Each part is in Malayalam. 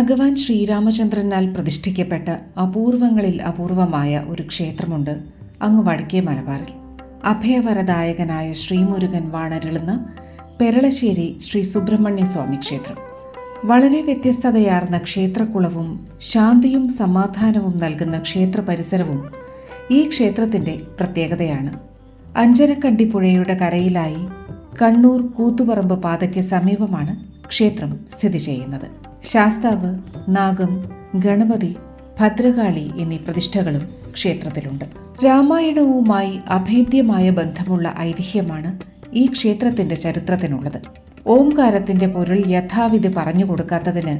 ഭഗവാൻ ശ്രീരാമചന്ദ്രനാൽ പ്രതിഷ്ഠിക്കപ്പെട്ട അപൂർവങ്ങളിൽ അപൂർവമായ ഒരു ക്ഷേത്രമുണ്ട് അങ്ങ് വടക്കേ മലബാറിൽ. അഭയവരദായകനായ ശ്രീമുരുകൻ വാണരുളുന്ന പെരളശ്ശേരി ശ്രീ സുബ്രഹ്മണ്യ സ്വാമി ക്ഷേത്രം. വളരെ വ്യത്യസ്തതയാർന്ന ക്ഷേത്രക്കുളവും ശാന്തിയും സമാധാനവും നൽകുന്ന ക്ഷേത്ര പരിസരവും ഈ ക്ഷേത്രത്തിന്റെ പ്രത്യേകതയാണ്. അഞ്ചരക്കണ്ടി പുഴയുടെ കരയിലായി കണ്ണൂർ കൂത്തുപറമ്പ് പാതയ്ക്ക് സമീപമാണ് ക്ഷേത്രം സ്ഥിതി ചെയ്യുന്നത്. ശാസ്താവ് നാഗം ഗണപതി ഭദ്രകാളി എന്നീ പ്രതിഷ്ഠകളും ക്ഷേത്രത്തിലുണ്ട്. രാമായണവുമായി അഭേദ്യമായ ബന്ധമുള്ള ഐതിഹ്യമാണ് ഈ ക്ഷേത്രത്തിന്റെ ചരിത്രത്തിനുള്ളത്. ഓംകാരത്തിന്റെ പൊരുൾ യഥാവിധി പറഞ്ഞു കൊടുക്കാത്തതിന്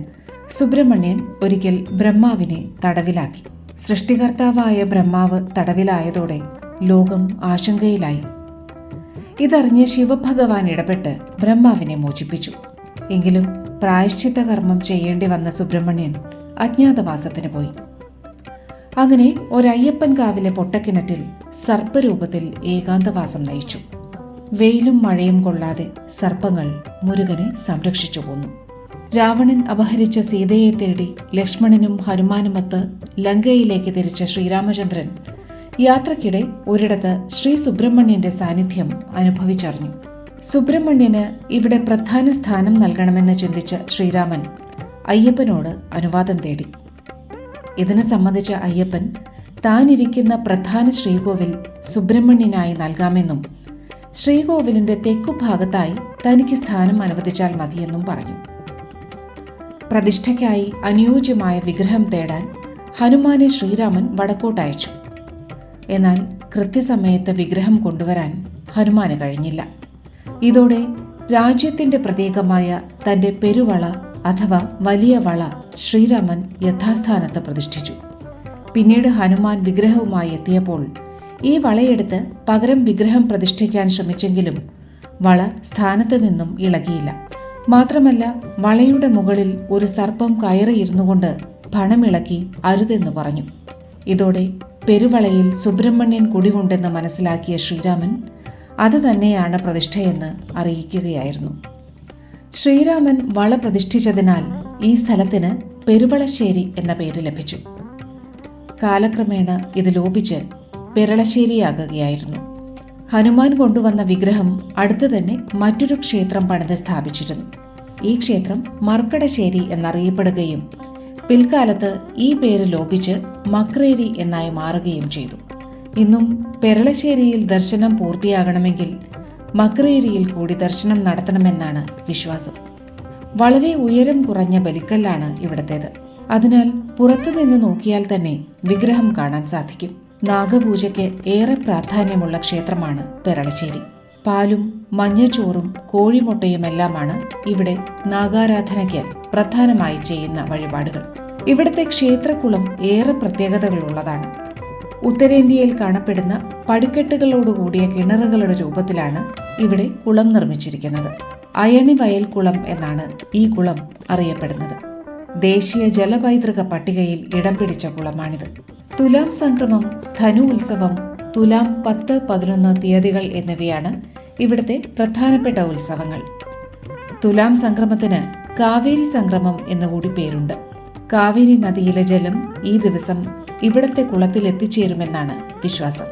സുബ്രഹ്മണ്യൻ ഒരിക്കൽ ബ്രഹ്മാവിനെ തടവിലാക്കി. സൃഷ്ടികർത്താവായ ബ്രഹ്മാവ് തടവിലായതോടെ ലോകം ആശങ്കയിലായി. ഇതറിഞ്ഞ് ശിവഭഗവാൻ ഇടപെട്ട് ബ്രഹ്മാവിനെ മോചിപ്പിച്ചു. എങ്കിലും പ്രായശ്ചിത്ത കർമ്മം ചെയ്യേണ്ടി വന്ന സുബ്രഹ്മണ്യൻ അജ്ഞാതവാസത്തിന് പോയി. അങ്ങനെ ഒരയ്യപ്പൻ കാവിലെ പൊട്ടക്കിണറ്റിൽ സർപ്പരൂപത്തിൽ ഏകാന്തവാസം നയിച്ചു. വെയിലും മഴയും കൊള്ളാതെ സർപ്പങ്ങൾ മുരുകനെ സംരക്ഷിച്ചു പോന്നു. രാവണൻ അപഹരിച്ച സീതയെ തേടി ലക്ഷ്മണനും ഹനുമാനുമൊത്ത് ലങ്കയിലേക്ക് തിരിച്ച ശ്രീരാമചന്ദ്രൻ യാത്രക്കിടെ ഒരിടത്ത് ശ്രീ സുബ്രഹ്മണ്യന്റെ സാന്നിധ്യം അനുഭവിച്ചറിഞ്ഞു. സുബ്രഹ്മണ്യന് ഇവിടെ പ്രധാന സ്ഥാനം നൽകണമെന്ന് ചിന്തിച്ച ശ്രീരാമൻ അയ്യപ്പനോട് അനുവാദം തേടി. ഇതിനെ സംബന്ധിച്ച അയ്യപ്പൻ താനിരിക്കുന്ന പ്രധാന ശ്രീകോവിൽ സുബ്രഹ്മണ്യനായി നൽകാമെന്നും ശ്രീകോവിലിന്റെ തെക്കുഭാഗത്തായി തനിക്ക് സ്ഥാനം അനുവദിച്ചാൽ മതിയെന്നും പറഞ്ഞു. പ്രതിഷ്ഠയ്ക്കായി അനുയോജ്യമായ വിഗ്രഹം തേടാൻ ഹനുമാനെ ശ്രീരാമൻ വടക്കോട്ടയച്ചു എന്നാൽ കൃത്യസമയത്ത് വിഗ്രഹം കൊണ്ടുവരാൻ ഹനുമാന് കഴിഞ്ഞില്ല. ഇതോടെ രാജ്യത്തിന്റെ പ്രതീകമായ തന്റെ പെരുവള അഥവാ വലിയ വള ശ്രീരാമൻ യഥാസ്ഥാനത്ത് പ്രതിഷ്ഠിച്ചു. പിന്നീട് ഹനുമാൻ വിഗ്രഹവുമായി എത്തിയപ്പോൾ ഈ വളയെടുത്ത് പകരം വിഗ്രഹം പ്രതിഷ്ഠിക്കാൻ ശ്രമിച്ചെങ്കിലും വള സ്ഥാനത്ത് നിന്നും ഇളകിയില്ല. മാത്രമല്ല വളയുടെ മുകളിൽ ഒരു സർപ്പം കയറിയിരുന്നു കൊണ്ട് പണമിളക്കി അരുതെന്ന് പറഞ്ഞു. ഇതോടെ പെരുവളയിൽ സുബ്രഹ്മണ്യൻ കുടികൊണ്ടെന്ന് മനസ്സിലാക്കിയ ശ്രീരാമൻ അത് തന്നെയാണ് പ്രതിഷ്ഠയെന്ന് അറിയിക്കുകയായിരുന്നു. ശ്രീരാമൻ വള പ്രതിഷ്ഠിച്ചതിനാൽ ഈ സ്ഥലത്തിന് പെരുവളശ്ശേരി എന്ന പേര് ലഭിച്ചു. കാലക്രമേണ ഇത് ലോപിച്ച് പെരളശ്ശേരിയാകുകയായിരുന്നു. ഹനുമാൻ കൊണ്ടുവന്ന വിഗ്രഹം അടുത്തു തന്നെ മറ്റൊരു ക്ഷേത്രം പണിത് സ്ഥാപിച്ചിരുന്നു. ഈ ക്ഷേത്രം മർക്കടശ്ശേരി എന്നറിയപ്പെടുകയും പിൽക്കാലത്ത് ഈ പേര് ലോപിച്ച് മക്രേരി എന്നായി മാറുകയും ചെയ്തു. ഇന്നും പെരളശ്ശേരിയിൽ ദർശനം പൂർത്തിയാകണമെങ്കിൽ മക്രേരിയിൽ കൂടി ദർശനം നടത്തണമെന്നാണ് വിശ്വാസം. വളരെ ഉയരം കുറഞ്ഞ ബലിക്കല്ലാണ് ഇവിടത്തേത്. അതിനാൽ പുറത്തുനിന്ന് നോക്കിയാൽ തന്നെ വിഗ്രഹം കാണാൻ സാധിക്കും. നാഗപൂജയ്ക്ക് ഏറെ പ്രാധാന്യമുള്ള ക്ഷേത്രമാണ് പെരളശ്ശേരി. പാലും മഞ്ഞച്ചോറും കോഴിമുട്ടയുമെല്ലാമാണ് ഇവിടെ നാഗാരാധനയ്ക്ക് പ്രധാനമായി ചെയ്യുന്ന വഴിപാടുകൾ. ഇവിടുത്തെ ക്ഷേത്രക്കുളം ഏറെ പ്രത്യേകതകളുള്ളതാണ്. ഉത്തരേന്ത്യയിൽ കാണപ്പെടുന്ന പടിക്കെട്ടുകളോടുകൂടിയ കിണറുകളുടെ രൂപത്തിലാണ് ഇവിടെ കുളം നിർമ്മിച്ചിരിക്കുന്നത്. അയണി വയൽ കുളം എന്നാണ് ഈ കുളം അറിയപ്പെടുന്നത്. ദേശീയ ജലപൈതൃക പട്ടികയിൽ ഇടം പിടിച്ച കുളമാണിത്. തുലാം സംക്രമം ധനു ഉത്സവം തുലാം പത്ത് പതിനൊന്ന് തീയതികൾ എന്നിവയാണ് ഇവിടുത്തെ പ്രധാനപ്പെട്ട ഉത്സവങ്ങൾ. തുലാം സംക്രമത്തിന് കാവേരി സംക്രമം എന്നുകൂടി പേരുണ്ട്. കാവേരി നദിയിലെ ജലം ഈ ദിവസം ഇവിടത്തെ കുളത്തിൽ എത്തിച്ചേരുമെന്നാണ് വിശ്വാസം.